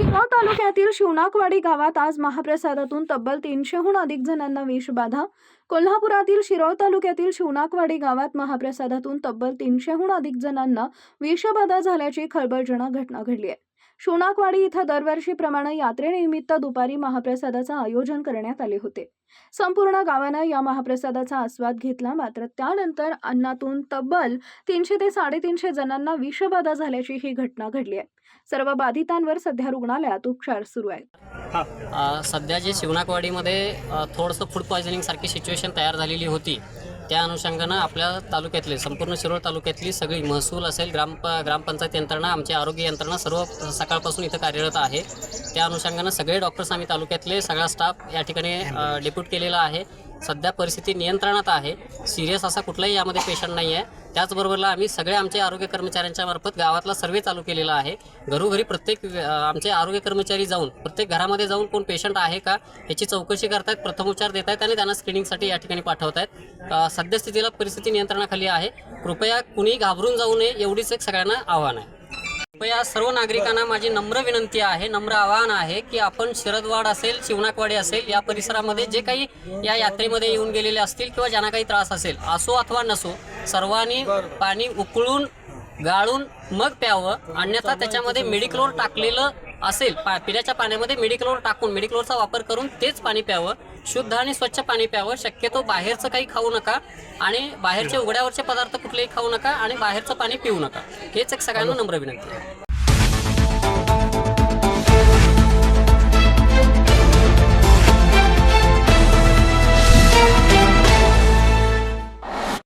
तालुक्यातील शिवनाकवाडी गावात आज महाप्रसादातून तब्बल तीनशेहून अधिक जणांना विषबाधा कोल्हापुरातील शिरोळ तालुक्यातील शिवनाकवाडी गावात महाप्रसादातून तब्बल तीनशेहून अधिक जणांना विषबाधा झाल्याची खळबळजनक घटना घडली आहे. शिवनाकवाडी इथं दरवर्षीप्रमाणे यात्रेनिमित्त दुपारी महाप्रसादाचं आयोजन करण्यात आले होते. संपूर्ण गावानं या महाप्रसादाचा आस्वाद घेतला मात्र त्यानंतर अन्नातून तब्बल तीनशे ते साडेतीनशे जणांना विषबाधा झाल्याची ही घटना घडली आहे. सर्व बाधितांवर सध्या रुग्णालयात उपचार सुरू आहेत. सध्या जे शिवनाकवाडीमध्ये थोडंसं फूड पॉयझनिंगसारखी सिच्युएशन तयार झालेली होती. त्या अनुषंगानं आपल्या तालुक्यातले संपूर्ण शिरोळ तालुक्यातली सगळी महसूल असेल ग्राम ग्रामपंचायत यंत्रणा आमची आरोग्य यंत्रणा सर्व सकाळपासून इथं कार्यरत आहे. त्या अनुषंगानं सगळे डॉक्टर्स आम्ही तालुक्यातले सगळा स्टाफ या ठिकाणी डेप्यूट केलेला आहे. सध्या परिस्थिती नियंत्रणात आहे. सिरियस असा कुठलाही यामध्ये पेशंट नाही आहे. त्याचबरोबरला आम्ही सगळ्या आमच्या आरोग्य कर्मचाऱ्यांच्या मार्फत गावातला सर्वे चालू केलेला आहे. घरोघरी प्रत्येक आमचे आरोग्य कर्मचारी जाऊन प्रत्येक घरामध्ये जाऊन कोण पेशंट आहे का याची चौकशी करतायत प्रथमोपचार देत आहेत आणि त्यांना स्क्रीनिंगसाठी या ठिकाणी पाठवत आहेत सद्यस्थितीला परिस्थिती नियंत्रणाखाली आहे. कृपया कुणी घाबरून जाऊ नये एवढीच एक सगळ्यांना आव्हान आहे. कृपया सर्व नागरिकांना माझी नम्र विनंती आहे नम्र आवाहन आहे की आपण शरदवाड असेल शिवनाकवाडी असेल या परिसरामध्ये जे काही या यात्रेमध्ये येऊन गेलेले असतील किंवा ज्यांना काही त्रास असेल असो अथवा नसो सर्वांनी पाणी उकळून गाळून मग प्यावं. अन्यथा त्याच्यामध्ये मेडिक्लोर टाकलेलं असेल पा पिण्याच्या पाण्यामध्ये मेडिक्लोर टाकून मेडिक्लोरचा वापर करून तेच पाणी प्यावं. शुद्ध आणि स्वच्छ पाणी प्यावं. शक्यतो बाहेरचं काही खाऊ नका आणि बाहेरचे उघड्यावरचे पदार्थ कुठलेही खाऊ नका आणि बाहेरचं पाणी पिऊ नका. हेच एक सगळ्यांना नम्र विनंती आहे.